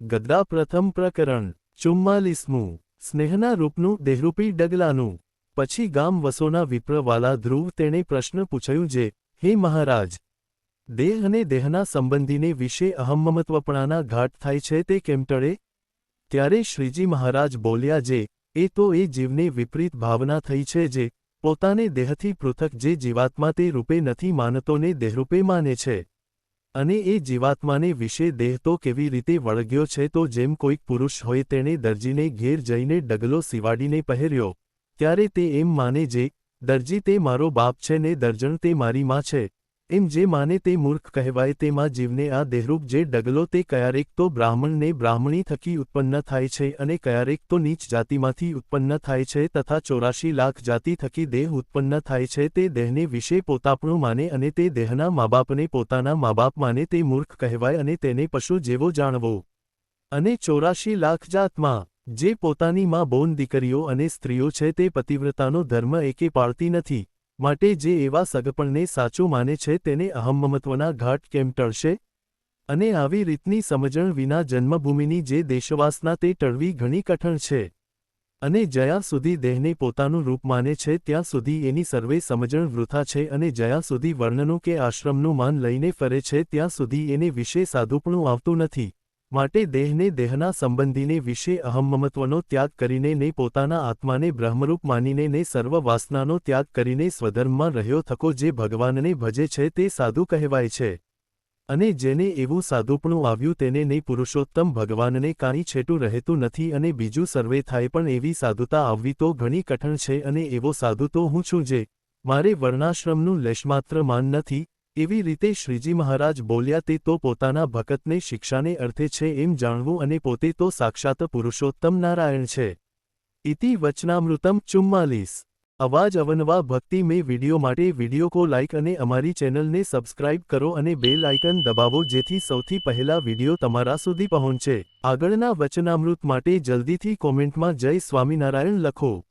ગદ્દા પ્રથમ પ્રકરણ, ચુમ્માલીસમું, સ્નેહના રૂપનું દેહરૂપી ડગલાનું. પછી ગામ વસોના વિપ્રવાલા ધ્રુવ તેણે પ્રશ્ન પૂછ્યું જે, હે મહારાજ, દેહ અને દેહના સંબંધીને વિશે અહમ્મમત્વપણાના ઘાટ થાય છે તે કેમ ટળે? ત્યારે શ્રીજી મહારાજ બોલ્યા જે, એ તો એ જીવને વિપરીત ભાવના થઈ છે જે પોતાને દેહથી પૃથક જે જીવાત્મા તે રૂપે નથી માનતોને દેહરૂપે માને છે. અને એ જીવાત્માને વિશે દેહ તો કેવી રીતે વળગ્યો છે તો જેમ કોઈક પુરુષ હોય તેણે દરજીને ઘેર જઈને ડગલો સિવાડીને પહેર્યો, ત્યારે તે એમ માને જે, દરજી, તે મારો બાપ છે ને દર્જણ તે મારી માં છે. એમ જે માને તે મૂર્ખ કહેવાય તેમાં જીવને આ દેહરૂપ જે ડગલો તે કયારેક તો બ્રાહ્મણને બ્રાહ્મણી થકી ઉત્પન્ન થાય છે અને ક્યારેક તો નીચ જાતિમાંથી ઉત્પન્ન થાય છે તથા ચોરાશી લાખ જાતિ થકી દેહ ઉત્પન્ન થાય છે તે દેહને વિશે પોતાપણું માને અને તે દેહના માબાપને પોતાના માબાપ માને તે મૂર્ખ કહેવાય અને તેને પશુ જેવો જાણવો. અને ચોરાશી લાખ જાતમાં, જે પોતાની માં બોન દીકરીઓ અને સ્ત્રીઓ છે તે પતિવ્રતાનો ધર્મ એકે પાળતી નથી. માટે જે એવા સગપણને સાચું માને છે તેને અહમ્મમત્વના ઘાટ કેમ ટળશે? અને આવી રીતની સમજણ વિના જન્મભૂમિની જે દેશવાસના તે ટળવી ઘણી કઠણ છે. અને જ્યાં સુધી દેહને પોતાનું રૂપ માને છે ત્યાં સુધી એની સર્વે સમજણ વૃથા છે અને જ્યાં સુધી વર્ણનું કે આશ્રમનું માન લઈને ફરે છે ત્યાં સુધી એને વિશે સાધુપણું આવતું નથી. માટે દેહને દેહના સંબંધીને વિશે અહમમત્વનો ત્યાગ કરીને ને પોતાના આત્માને બ્રહ્મરૂપ માનીને ને સર્વ વાસનાનો ત્યાગ કરીને સ્વધર્મમાં રહ્યો થકો જે ભગવાનને ભજે છે તે સાધુ કહેવાય છે. અને જેને એવું સાધુપણું આવ્યું તેને ને પુરુષોત્તમ ભગવાનને કાંઈ છેટું રહેતું નથી અને બીજું સર્વે થાય પણ એવી સાધુતા આવવી તો ઘણી કઠણ છે અને એવો સાધુ તો હું છું જે, મારે વર્ણાશ્રમનું લેશમાત્ર માન નથી એવી રીતે શ્રીજી મહારાજ બોલ્યા તે તો પોતાના ભકતને શિક્ષાને અર્થે છે એમ જાણવું અને પોતે તો સાક્ષાત પુરુષોત્તમ નારાયણ છે. ઇતિ વચનામૃતમ ચુમ્માલીસ. અવાજ અવનવા ભક્તિ મેં વિડિયો માટે વિડિયો કો લાઇક અને અમારી ચેનલને સબસ્ક્રાઇબ કરો અને બેલ આઇકન દબાવો જેથી સૌથી પહેલા વિડિયો તમારા સુધી પહોંચે. આગળના વચનામૃત માટે જલ્દીથી કોમેન્ટમાં જય સ્વામિનારાયણ લખો.